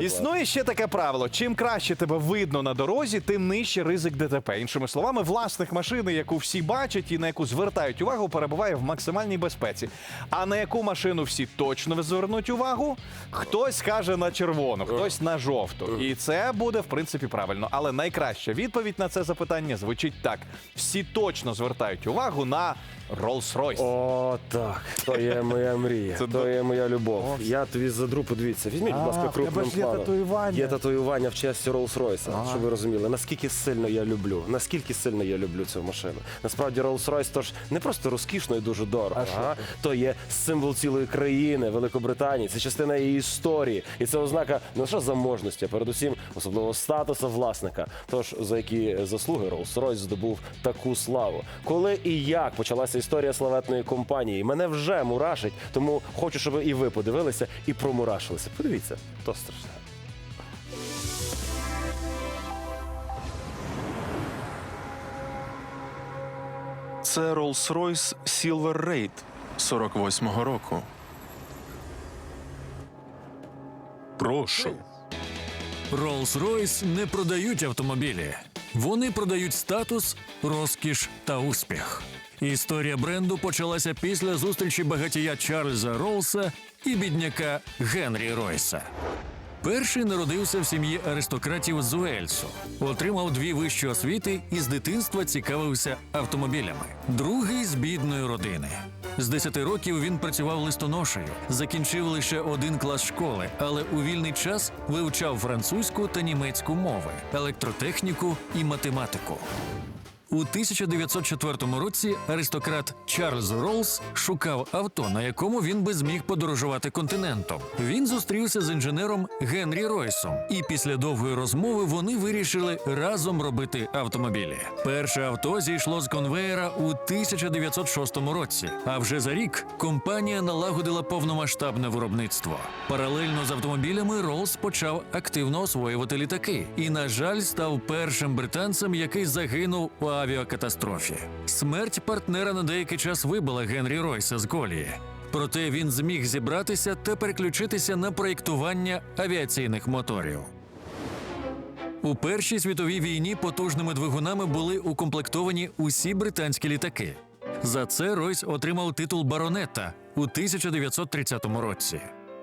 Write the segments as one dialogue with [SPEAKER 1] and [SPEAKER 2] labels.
[SPEAKER 1] Існує ще таке правило: чим краще тебе видно на дорозі, тим нижче ризик ДТП. Іншими словами, власник машини, яку всі бачать і на яку звертають увагу, перебуває в максимальній безпеці. А на яку машину всі точно звернуть увагу? Хтось скаже на червону, хтось на жовту. І це буде в принципі правильно. Але найкраща відповідь на це запитання звучить так: всі точно звертають увагу на Rolls-Royce.
[SPEAKER 2] О, так. То є моя мрія,
[SPEAKER 1] Це
[SPEAKER 2] то
[SPEAKER 1] до-
[SPEAKER 2] є моя любов. Я тобі задру, подивіться. Візьміть, будь ласка, крупним
[SPEAKER 3] ж є татуювання.
[SPEAKER 2] Є татуювання в честь Rolls-Royce, щоб ви розуміли, наскільки сильно я люблю, наскільки сильно я люблю цю машину. Насправді Rolls-Royce то ж не просто розкішно і дуже дорого.
[SPEAKER 3] А
[SPEAKER 2] ага. То є символ цілої країни, Великобританії. Це частина її історії. І це ознака не лише заможності, а передусім особливо статусу власника. Тож за які заслуги Rolls-Royce здобув таку славу. Коли і як почалася історія славетної компанії, мене вже мурашить, тому хочу, щоб і ви подивилися і промурашилися. Подивіться, то страшне.
[SPEAKER 4] Це Rolls-Royce Silver Raid 48-го року. Прошу.
[SPEAKER 5] Rolls-Royce не продають автомобілі. Вони продають статус, розкіш та успіх. Історія бренду почалася після зустрічі багатія Чарльза Ролса і бідняка Генрі Ройса. Перший народився в сім'ї аристократів з Уельсу, отримав дві вищі освіти і з дитинства цікавився автомобілями. Другий з бідної родини. З 10 років він працював листоношею, закінчив лише один клас школи, але у вільний час вивчав французьку та німецьку мови, електротехніку і математику. У 1904 році аристократ Чарльз Роллс шукав авто, на якому він би зміг подорожувати континентом. Він зустрівся з інженером Генрі Ройсом, і після довгої розмови вони вирішили разом робити автомобілі. Перше авто зійшло з конвеєра у 1906 році. А вже за рік компанія налагодила повномасштабне виробництво. Паралельно з автомобілями Роллс почав активно освоювати літаки і, на жаль, став першим британцем, який загинув у авіакатастрофі. Смерть партнера на деякий час вибила Генрі Ройса з колії. Проте він зміг зібратися та переключитися на проєктування авіаційних моторів. У Першій світовій війні потужними двигунами були укомплектовані усі британські літаки. За це Ройс отримав титул баронета у 1930 році.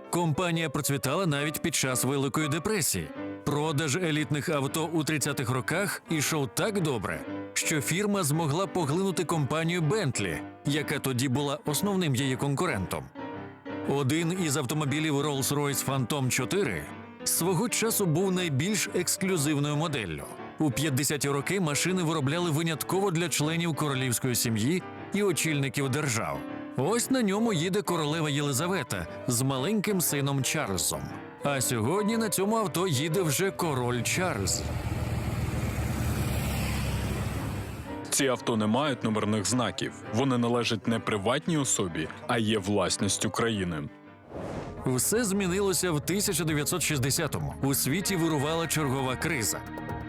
[SPEAKER 5] Компанія процвітала навіть під час Великої депресії. Продаж елітних авто у 30-х роках ішов так добре, що фірма змогла поглинути компанію Бентлі, яка тоді була основним її конкурентом. Один із автомобілів Rolls-Royce Phantom 4 свого часу був найбільш ексклюзивною моделлю. У 50-ті роки машини виробляли винятково для членів королівської сім'ї і очільників держав. Ось на ньому їде королева Єлизавета з маленьким сином Чарльзом. А сьогодні на цьому авто їде вже король Чарльз.
[SPEAKER 4] Ці авто не мають номерних знаків. Вони належать не приватній особі, а є власністю країни.
[SPEAKER 5] Все змінилося в 1960-му. У світі вирувала чергова криза.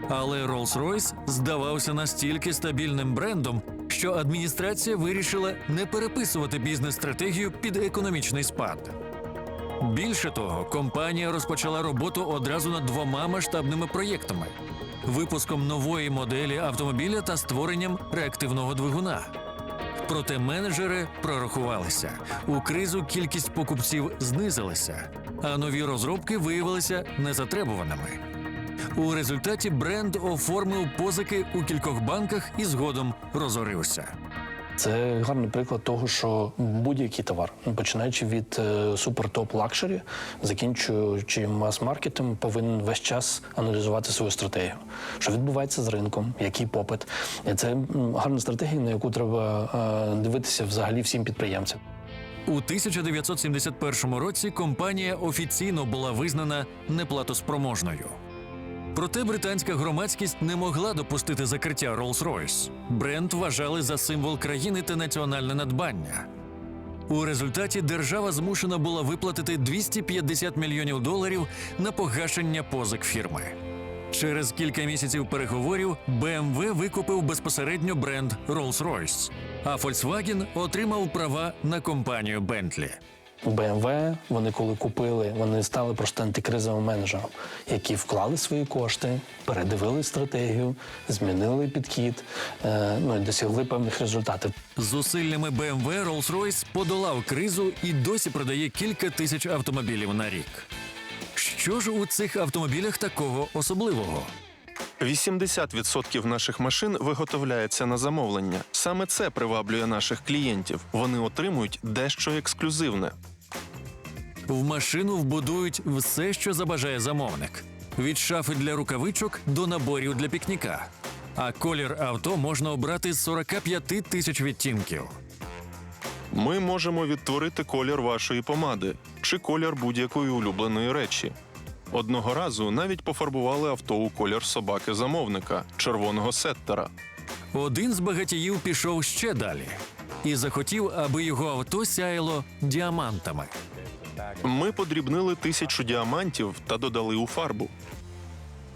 [SPEAKER 5] Але Rolls-Royce здавався настільки стабільним брендом, що адміністрація вирішила не переписувати бізнес-стратегію під економічний спад. Більше того, компанія розпочала роботу одразу над двома масштабними проєктами: випуском нової моделі автомобіля та створенням реактивного двигуна. Проте менеджери прорахувалися. У кризу кількість покупців знизилася, а нові розробки виявилися незатребуваними. У результаті бренд оформив позики у кількох банках і згодом розорився.
[SPEAKER 6] Це гарний приклад того, що будь-який товар, починаючи від е, супер-топ лакшері, закінчуючи мас-маркетом, повинен весь час аналізувати свою стратегію. Що відбувається з ринком, який попит. Це гарна стратегія, на яку треба е, дивитися взагалі всім підприємцям.
[SPEAKER 5] У 1971 році компанія офіційно була визнана неплатоспроможною. Проте британська громадськість не могла допустити закриття Rolls-Royce. Бренд вважали за символ країни та національне надбання. У результаті держава змушена була виплатити 250 мільйонів доларів на погашення позик фірми. Через кілька місяців переговорів BMW викупив безпосередньо бренд Rolls-Royce, а Volkswagen отримав права на компанію Bentley.
[SPEAKER 6] BMW, вони коли купили, вони стали просто антикризовим менеджером, які вклали свої кошти, передивили стратегію, змінили підхід, е, ну і досягли певних результатів.
[SPEAKER 5] Зусиллями BMW Rolls-Royce подолав кризу і досі продає кілька тисяч автомобілів на рік. Що ж у цих автомобілях такого особливого?
[SPEAKER 3] 80% наших машин виготовляється на замовлення. Саме це приваблює наших клієнтів. Вони отримують дещо ексклюзивне.
[SPEAKER 5] В машину вбудують все, що забажає замовник: від шафи для рукавичок до наборів для пікніка. А колір авто можна обрати з 45 тисяч відтінків.
[SPEAKER 3] Ми можемо відтворити колір вашої помади чи колір будь-якої улюбленої речі. Одного разу навіть пофарбували авто у колір собаки замовника червоного сеттера.
[SPEAKER 5] Один з багатіїв пішов ще далі і захотів, аби його авто сяяло діамантами.
[SPEAKER 3] Ми подрібнили тисячу діамантів та додали у фарбу.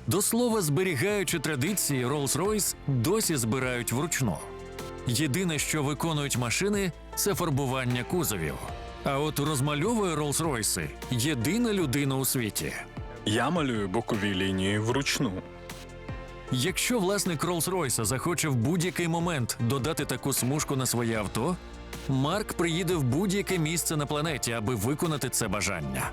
[SPEAKER 5] До слова, зберігаючи традиції, Rolls-Royce досі збирають вручну. Єдине, що виконують машини, це фарбування кузовів. А от розмальовує Rolls-Royce єдина людина у світі.
[SPEAKER 4] Я малюю бокові лінії вручну.
[SPEAKER 5] Якщо власник Rolls-Royce захоче в будь-який момент додати таку смужку на своє авто, Марк приїде в будь-яке місце на планеті, аби виконати це бажання.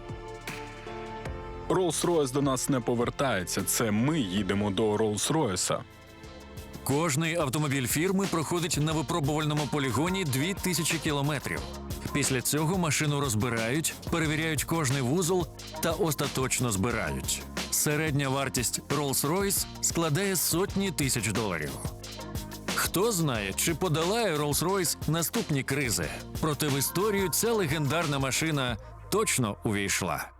[SPEAKER 4] Rolls-Royce до нас не повертається. Це ми їдемо до Rolls-Royce.
[SPEAKER 5] Кожний автомобіль фірми проходить на випробувальному полігоні 2000 кілометрів. Після цього машину розбирають, перевіряють кожний вузол та остаточно збирають. Середня вартість Rolls-Royce складає сотні тисяч доларів. Хто знає, чи подолає Rolls-Royce наступні кризи. Проте в історію ця легендарна машина точно увійшла.